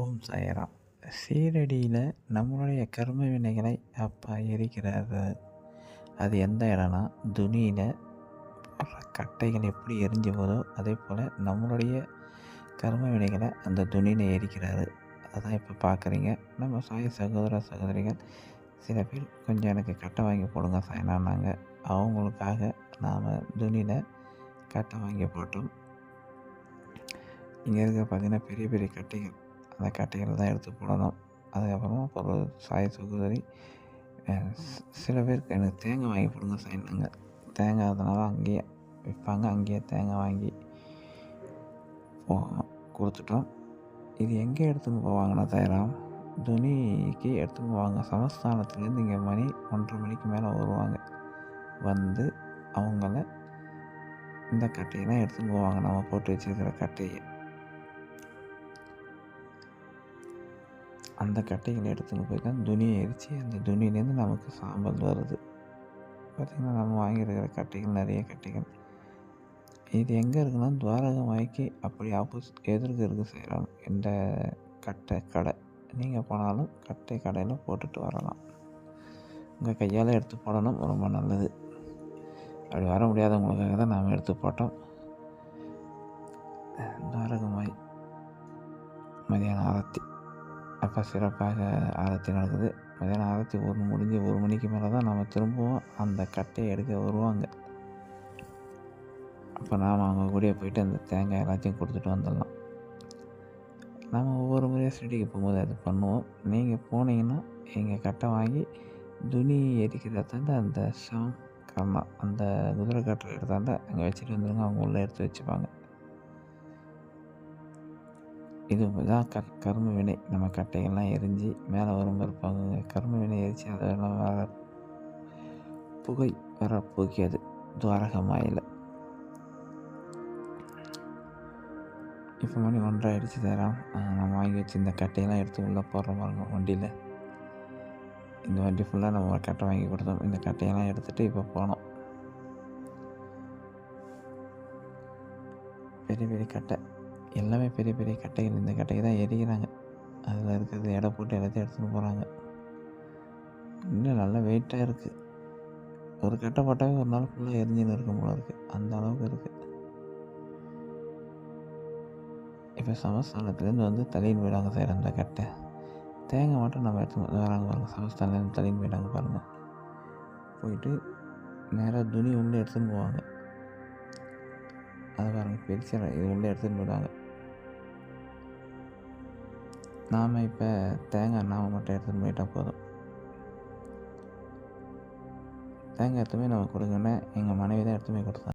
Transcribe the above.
ஓம் சாயராம். சீரடியில் நம்மளுடைய கர்ம வினைகளை அப்பா எரிக்கிறாரு. அது எந்த இடம்னா துணியில் கட்டைகள் எப்படி எரிஞ்சு போதோ அதே போல் நம்மளுடைய கர்ம வினைகளை அந்த துணியில் எரிக்கிறாரு. அதான் இப்போ பார்க்குறீங்க நம்ம சாய சகோதர சகோதரிகள் சில பேர் கொஞ்சம் எனக்கு கட்டை வாங்கி போடுங்க சாயனானாங்க அவங்களுக்காக நாம் துணியில் கட்டை வாங்கி போட்டோம். இங்கே இருக்க பார்த்திங்கன்னா பெரிய பெரிய கட்டைகள். அந்த கட்டையில் தான் எடுத்து போடணும். அதுக்கப்புறமா ஒரு சாய் சகோதரி சில பேருக்கு எனக்கு தேங்காய் வாங்கி போடுங்க சாயினாங்க தேங்காய் அதனால் அங்கேயே விற்பாங்க. அங்கேயே தேங்காய் வாங்கி கொடுத்துட்டோம். இது எங்கே எடுத்துன்னு போவாங்கன்னா தயாராம் துணிக்கு எடுத்துன்னு போவாங்க. சமஸ்தானத்துலேருந்து இங்கே மணி ஒன்றரை மணிக்கு மேலே வருவாங்க. வந்து அவங்கள இந்த கட்டையெல்லாம் எடுத்துன்னு போவாங்க. நம்ம போட்டு வச்சுருக்கிற கட்டையை. அந்த கட்டைகளை எடுத்துன்னு போய் தான் துணியை எரித்து அந்த துணியிலேருந்து நமக்கு சாம்பல் வருது. பார்த்திங்கன்னா நம்ம வாங்கியிருக்கிற கட்டைகள் நிறைய கட்டைகள். இது எங்கே இருக்குன்னா துவாரகம் வாய்க்கு அப்படி ஆப்போசிட் எதிர்க்கு இருக்குது செய்கிறோம் இந்த கட்டை கடை. நீங்கள் போனாலும் கட்டை கடையில் போட்டுட்டு வரலாம். உங்கள் கையால் எடுத்து போடணும் ரொம்ப நல்லது. அப்படி வர முடியாதவங்களுக்காக தான் நாம் எடுத்து போட்டோம். துவாரகமாய் மதியானம் ஆரத்தி. அப்போ சிறப்பாக ஆரத்தி நடக்குது மதியானம் ஆரத்தி ஒரு முடிஞ்சு ஒரு மணிக்கு மேலே தான் நம்ம திரும்பவும் அந்த கட்டையை எடுக்க வருவாங்க. அப்போ நாம் அவங்க கூடயே போயிட்டு அந்த தேங்காய் எல்லாத்தையும் கொடுத்துட்டு வந்துடலாம். நம்ம ஒவ்வொரு முறையாக ஸ்டடிக்கு போகும்போது அது பண்ணுவோம். நீங்கள் போனீங்கன்னா எங்கள் கட்டை வாங்கி துணி எரிக்கிறதாண்ட அந்த ஷாம் கர்மா அந்த குதிரை கட்டுற எடுத்தாண்ட அங்கே வச்சுட்டு வந்துடுங்க அவங்க உள்ளே எடுத்து வச்சுப்பாங்க. இது தான் க கரும வினை. நம்ம கட்டைகள்லாம் எரிஞ்சு மேலே வரும் இருப்பாங்க கரும வினை எரித்து அதெல்லாம் வர புகை வர போக்கியது துவாரகமாயில். இப்போ மணி ஒன்றரை அடித்து தரோம் நம்ம வாங்கி வச்சு இந்த கட்டையெல்லாம் எடுத்து உள்ளே போடுற பாருங்க வண்டியில். இந்த வண்டி ஃபுல்லாக நம்ம ஒரு கட்டை வாங்கி கொடுத்தோம். இந்த கட்டையெல்லாம் எடுத்துகிட்டு இப்போ போனோம். பெரிய பெரிய கட்டை. எல்லாமே பெரிய பெரிய கட்டைகள். இந்த கட்டையை தான் எரிக்கிறாங்க. அதில் இருக்கிறது எடை போட்டு எல்லாத்தையும் எடுத்துகிட்டு போகிறாங்க இன்னும் நல்லா வெயிட்டாக இருக்குது ஒரு கட்டை போட்டாவே ஒரு நாள் ஃபுல்லாக எரிஞ்சுன்னு இருக்கும் போல இருக்குது அந்த அளவுக்கு இருக்குது இப்போ சமஸ்தானத்துலேருந்து வந்து தலையின் போயிடாங்க சார் அந்த கட்டை. தேங்காய் மட்டும் நம்ம எடுத்து வராங்க பாருங்கள் சமஸ்தானத்துலேருந்து தலின்னு போயிட்டாங்க பாருங்கள் போயிட்டு நேராக துணி உள்ளே எடுத்துன்னு போவாங்க. அதை பாருங்கள் பெருசாக இது உள்ளே எடுத்துன்னு போயிடுவாங்க. நாம் இப்போ தேங்காய் நாம மட்டும் எடுத்துகிட்டு போயிட்டால் போதும். தேங்காய் எடுத்துமே நம்ம கொடுங்கன்னா எங்கள் மனைவி தான் எடுத்துமே கொடுத்தாங்க